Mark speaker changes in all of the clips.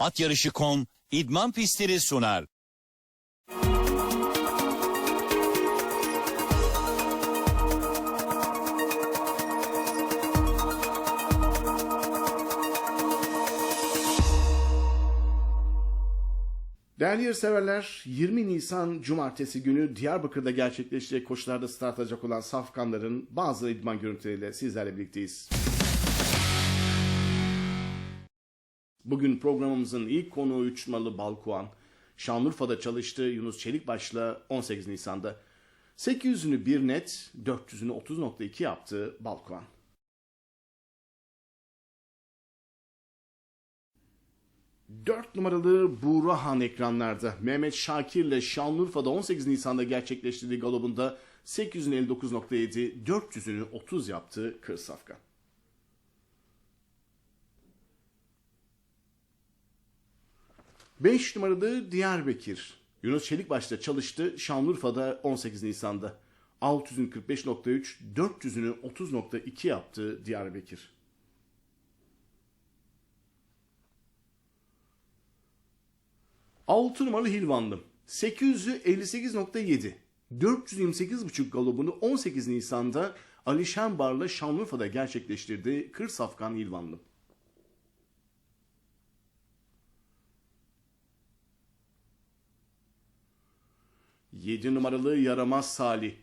Speaker 1: At Yarışı.com idman pistleri sunar.
Speaker 2: Değerli yarışseverler, 20 Nisan Cumartesi günü Diyarbakır'da gerçekleşecek koşularda start alacak olan safkanların bazı idman görüntüleriyle sizlerle birlikteyiz. Bugün programımızın ilk konuğu Uçmalı Balkuan, Şanlıurfa'da çalıştığı Yunus Çelikbaş'la 18 Nisan'da 800'ünü 1 net, 400'ünü 30.2 yaptı Balkuan. Dört numaralı Buğrahan ekranlarda Mehmet Şakir'le Şanlıurfa'da 18 Nisan'da gerçekleştirdiği galobunda 859.7, 400'ünü 30 yaptı Kırsafkan. 5 numaralı Diyarbakır. Yunus Çelikbaş'ta çalıştı Şanlıurfa'da 18 Nisan'da. 600'ün 45.3, 400'ünü 30.2 yaptı Diyarbakır. Altı numaralı Hilvanlı. 858.7. 428.5 galobunu 18 Nisan'da Ali Şenbar'la Şanlıurfa'da gerçekleştirdi Kır Safkan Hilvanlı. Yedi numaralı Yaramaz Salih.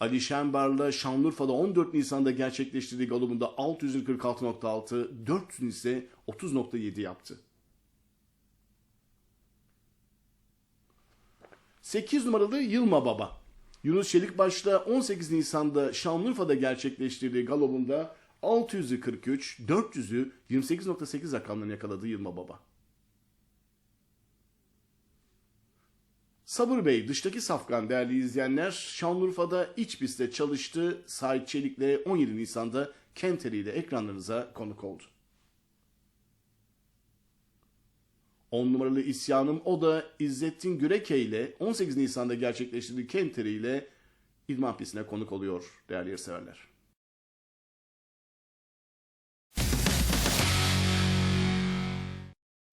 Speaker 2: Ali Şenbar'la Şanlıurfa'da 14 Nisan'da gerçekleştirdiği galobunda 646.6, 400 ise 30.7 yaptı. 8 numaralı Yılma Baba. Yunus Çelikbaş'ta 18 Nisan'da Şanlıurfa'da gerçekleştirdiği galobunda 600'ü 43, 400'ü 28.8 rakamlarını yakaladı Yılma Baba. Sabır Bey dıştaki safkan değerli izleyenler Şanlıurfa'da iç pistte çalıştı. Sait Çelik'le 17 Nisan'da Kenteri ile ekranlarınıza konuk oldu. 10 numaralı isyanım o da İzzettin Güreke ile 18 Nisan'da gerçekleştirdiği Kenteri ile İdman pistine konuk oluyor değerli yarışseverler.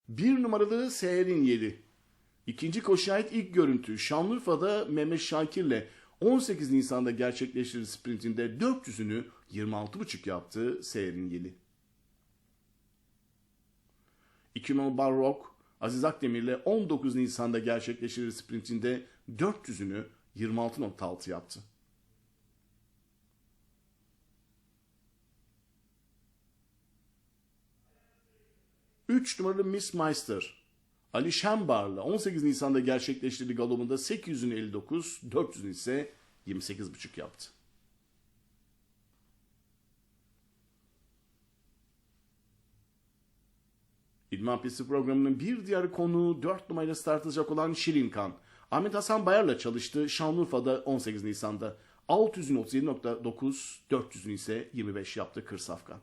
Speaker 2: Bir numaralı Seher'in yedi. İkinci koşuya ait ilk görüntü Şanlıurfa'da Mehmet Şakir'le 18 Nisan'da gerçekleştirdiği sprintinde 400'ünü 26.5 yaptı Seher'in yeli. 2 numaralı Barrock Aziz Akdemir'le 19 Nisan'da gerçekleştirir sprintinde 400'ünü 26.6 yaptı. Üç numaralı Miss Meister. Ali Şembar'la 18 Nisan'da gerçekleştirdiği galobunda 800'ünü 59, 400'ünü ise 28.5 yaptı. İdman Pisti programının bir diğer konuğu 4 numarayla start alacak olan Şirinkan. Ahmet Hasan Bayar'la çalıştı Şanlıurfa'da 18 Nisan'da. 600'ün 37.9, 400'ün ise 25 yaptı Kırsafkan.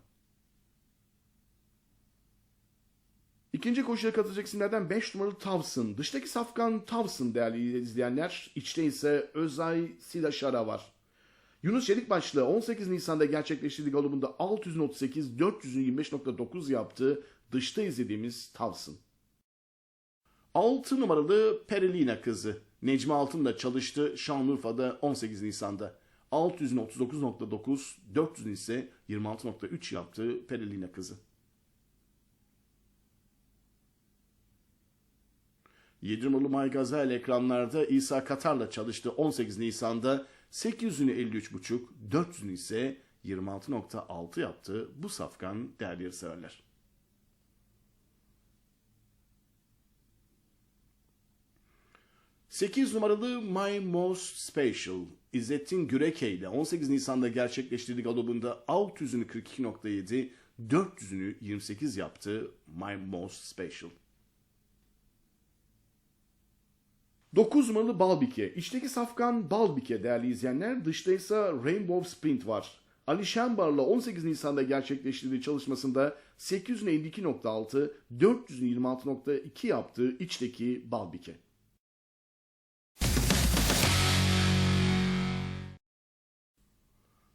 Speaker 2: İkinci koşuya katılacak isimlerden 5 numaralı Tavsın. Dıştaki safkan Tavsın değerli izleyenler. İçte ise Özay Silaşara var. Yunus Çelikbaşlı 18 Nisan'da gerçekleştirdiği galobunda 638, 400'ün 25.9 yaptı. Dışta izlediğimiz Tavsın. 6 numaralı Perelina kızı. Necmi Altın'la çalıştı Şanlıurfa'da 18 Nisan'da. 600'ün 39.9, 400'ün ise 26.3 yaptı Perelina kızı. 7 numaralı May Gazel ekranlarda İsa Katar'la çalıştı 18 Nisan'da 800'ünü 53.5, 400'ünü ise 26.6 yaptı bu safkan değerli yarışseverler. Sekiz numaralı My Most Special İzzettin Güreke ile 18 Nisan'da gerçekleştirdiği galobunda 600'ünü 42.7, 400'ünü 28 yaptı My Most Special. 9 numaralı Balbike. İçteki safkan Balbike değerli izleyenler. Dışta ise Rainbow Sprint var. Ali Şembar'la 18 Nisan'da gerçekleştirdiği çalışmasında 852.6, 426.2 yaptığı içteki Balbike.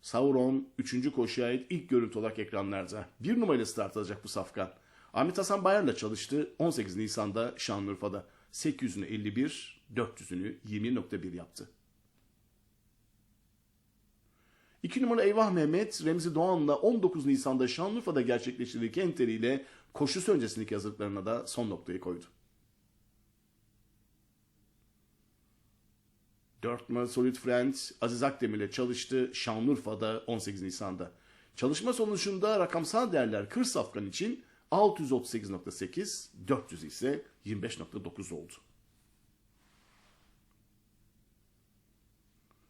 Speaker 2: Sauron 3. koşuya ait ilk görüntü olarak ekranlarda. Bir numarayla start alacak bu safkan. Ahmet Hasan Bayar'la çalıştı 18 Nisan'da Şanlıurfa'da. 800'ünü 51, 400'ünü 20.1 yaptı. 2 numara Eyvah Mehmet Remzi Doğan'la 19 Nisan'da Şanlıurfa'da gerçekleştirdiği kenteriyle koşusu öncesindeki hazırlıklarına da son noktayı koydu. 4 numara Solid Friend Aziz Akdemir'le çalıştı Şanlıurfa'da 18 Nisan'da. Çalışma sonucunda rakamsal değerler kır safkan için 638.8, 400 ise 25.9 oldu.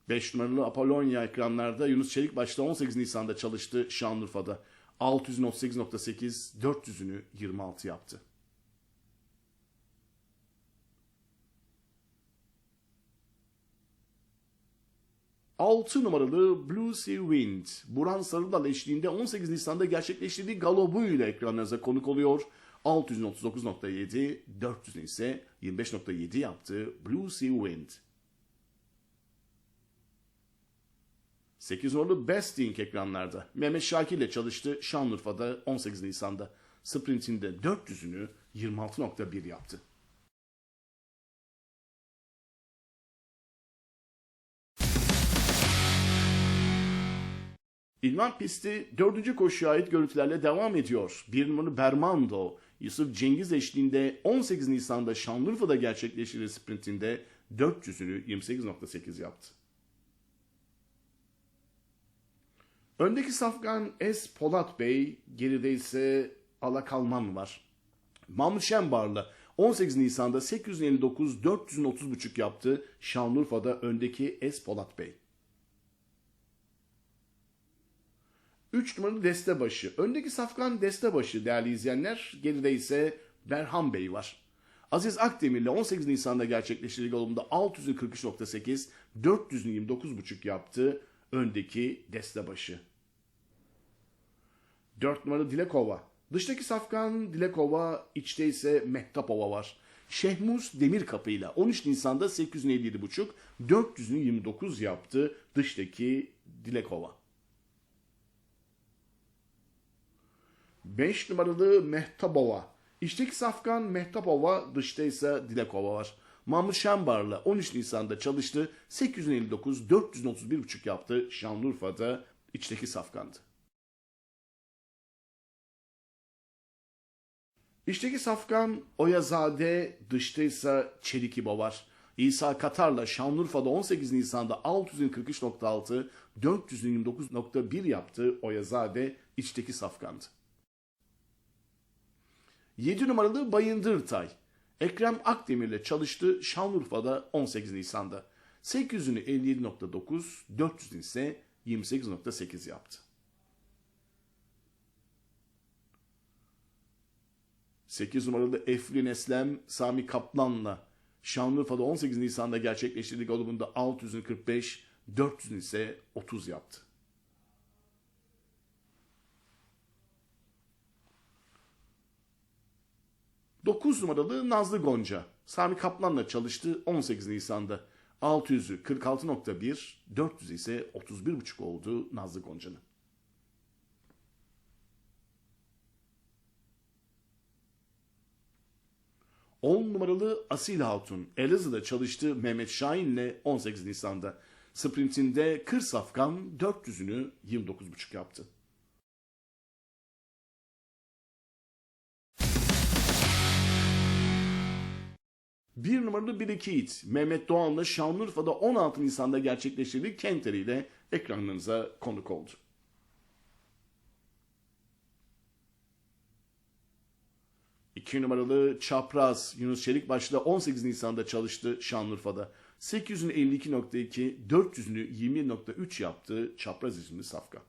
Speaker 2: 5 numaralı Apollonia ekranlarda Yunus Çelik başta 18 Nisan'da çalıştı Şanlıurfa'da. 638.8, 400'ünü 26 yaptı. Altı numaralı Blue Sea Wind, Burhan Sarıdal eşliğinde 18 Nisan'da gerçekleştirdiği galobuyla ekranlarınıza konuk oluyor. 639.7, 400 ise 25.7 yaptı Blue Sea Wind. 8 numaralı Besting ekranlarda. Mehmet Şakir ile çalıştı Şanlıurfa'da 18 Nisan'da. Sprintinde 400'ünü 26.1 yaptı. İlman pisti dördüncü koşuya ait görüntülerle devam ediyor. Bir numaralı Bermando, Yusuf Cengiz eşliğinde 18 Nisan'da Şanlıurfa'da gerçekleştirdiği sprintinde 400'ünü 28.8 yaptı. Öndeki safkan Es Polat Bey, geride ise Alakalman var. Mahmut Şembar'la 18 Nisan'da 859 430.5 yaptı Şanlıurfa'da öndeki Es Polat Bey. 3 numaralı Destebaşı. Öndeki safkan Destebaşı değerli izleyenler. Geride ise Berhan Bey var. Aziz Akdemir'le 18 Nisan'da gerçekleştirdiği yolunda 643.8, 429.5 yaptı. Öndeki Destebaşı. 4 numaralı Dilekova. Dıştaki safkan Dilekova, içte ise Mehtapova var. Şehmuz Demirkapı ile 13 Nisan'da 857.5, 400'ünü 29 yaptı. Dıştaki Dilekova. 5 numaralı Mehtapova. İçteki safkan Mehtapova, dışta ise Dilekova var. Mahmut Şambar'la 13 Nisan'da çalıştı. 859, 431,5 yaptı. Şanlıurfa'da içteki safkandı. İçteki safkan Oyazade, dışta ise Çelik İbo var. İsa Katar'la Şanlıurfa'da 18 Nisan'da 643.6, 429.1 yaptı. Oyazade içteki safkandı. 7 numaralı Bayındırtay. Ekrem Akdemir'le çalıştı Şanlıurfa'da 18 Nisan'da. 800'ünü 57.9, 400'ünü ise 28.8 yaptı. 8 numaralı Eflin Eslem Sami Kaplan'la Şanlıurfa'da 18 Nisan'da gerçekleştirdiği golümünde 600'ünü 45, 400'ünü ise 30 yaptı. 9 numaralı Nazlı Gonca. Sami Kaplan'la çalıştı 18 Nisan'da. 600'ü 46.1, 400 ise 31.5 oldu Nazlı Gonca'nın. On numaralı Asil Hatun Elazığ'da çalıştı Mehmet Şahin'le 18 Nisan'da. Sprintinde Kır Safkan 400'ünü 29.5 yaptı. Bir numaralı bir iki it Mehmet Doğan'la Şanlıurfa'da 16 Nisan'da gerçekleştirdiği Kenter ile ekranlarınıza konuk oldu. İki numaralı Çapraz Yunus Çelikbaş'la 18 Nisan'da çalıştı Şanlıurfa'da. 800'ünü 52.2, 400'ünü 20.3 yaptı Çapraz isimli safka.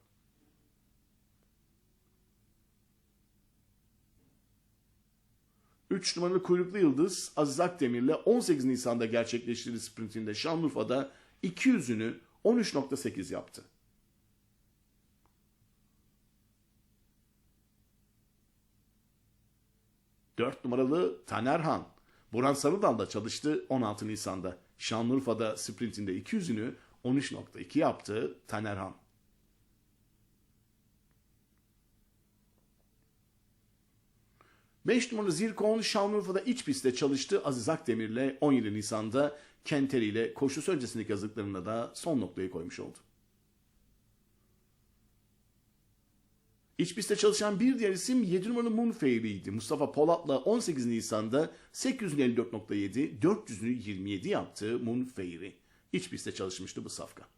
Speaker 2: Üç numaralı kuyruklu yıldız Aziz Akdemir'le 18 Nisan'da gerçekleştirdiği sprintinde Şanlıurfa'da 200'ünü 13.8 yaptı. Dört numaralı Tanerhan. Burhan Sarıdal'da çalıştı 16 Nisan'da. Şanlıurfa'da sprintinde 200'ünü 13.2 yaptı Tanerhan. 5 numaralı Zirkon Şanlıurfa'da iç pistte çalıştı. Aziz Akdemir'le 17 Nisan'da Kenteri ile koşusu öncesindeki yazıklarına da son noktayı koymuş oldu. Pistte çalışan bir diğer isim 7 numaralı Moonfairy'ydi. Mustafa Polat'la 18 Nisan'da 854.7, 400'ünü 27 yaptı Moonfairy. Pistte çalışmıştı bu safka.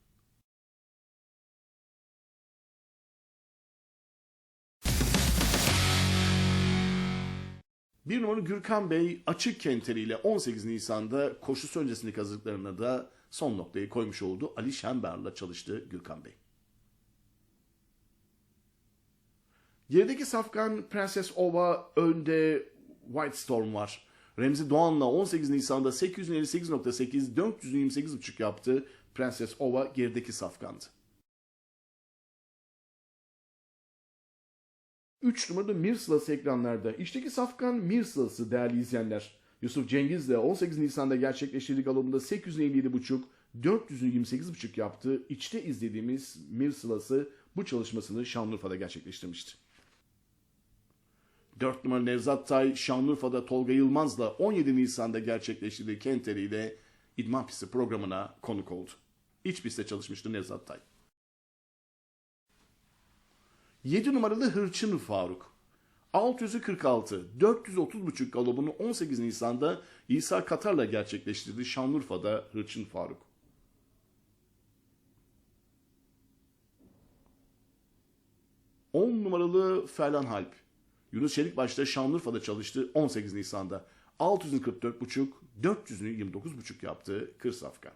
Speaker 2: Bir numaralı Gürkan Bey açık kenteriyle 18 Nisan'da koşusu öncesindeki hazırlıklarına da son noktayı koymuş oldu. Ali Şember'la çalıştı Gürkan Bey. Gerideki safkan Prenses Ova önde White Storm var. Remzi Doğan'la 18 Nisan'da 858.8, 428.5 yaptı. Prenses Ova gerideki safkandı. 3 numaralı Mirsılası ekranlarda. İçteki safkan Mirsılası değerli izleyenler. Yusuf Cengiz de 18 Nisan'da gerçekleştirdiği galopunda 857.5, 428.5 yaptı. İçte izlediğimiz Mirsılası bu çalışmasını Şanlıurfa'da gerçekleştirmişti. 4 numaralı Nevzat Tay Şanlıurfa'da Tolga Yılmaz'la 17 Nisan'da gerçekleştirdiği Kenteri ile İdman Pisti programına konuk oldu. İç pistte çalışmıştı Nevzat Tay. 7 numaralı Hırçın Faruk. 646, 430.5 galobunu 18 Nisan'da İsa Katar'la gerçekleştirdi Şanlıurfa'da Hırçın Faruk. On numaralı Ferlan Halp. Yunus Çelikbaş'ta Şanlıurfa'da çalıştı 18 Nisan'da. 644.5, 400'ünü 29.5 yaptı Kır Safkan.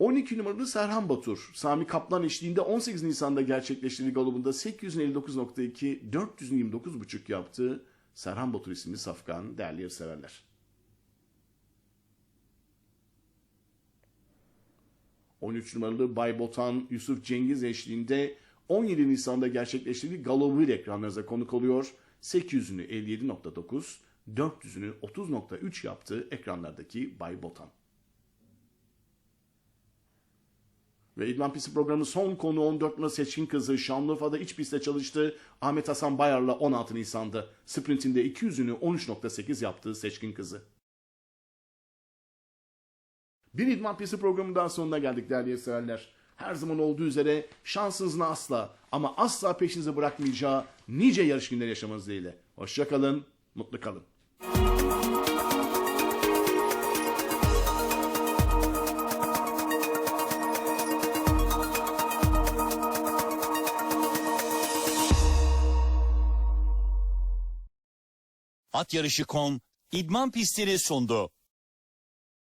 Speaker 2: ...12 numaralı Serhan Batur... ...Sami Kaplan eşliğinde 18 Nisan'da gerçekleştirdiği galobunda... ...859.2... ...429.5 yaptı... ...Serhan Batur isimli safkan değerli yarışseverler. 13 numaralı Bay Botan Yusuf Cengiz eşliğinde 17 Nisan'da gerçekleştirdiği ile ekranlarınıza konuk oluyor. 800'ünü 57.9, 400'ünü 30.3 yaptı ekranlardaki Bay Botan. Ve İdman Pisti programının son konu 14 numaralı seçkin kızı Şanlıurfa'da iç pistte çalıştı. Ahmet Hasan Bayar'la 16 Nisan'da sprintinde 200'ünü 13.8 yaptığı seçkin kızı. Bir İdman Pisti programından sonuna geldik değerli severler. Her zaman olduğu üzere şansınızın asla ama asla peşinizi bırakmayacağı nice yarış günleri yaşamanız dileğiyle. Hoşçakalın, mutlu kalın.
Speaker 1: At yarışı.com idman pistini sundu.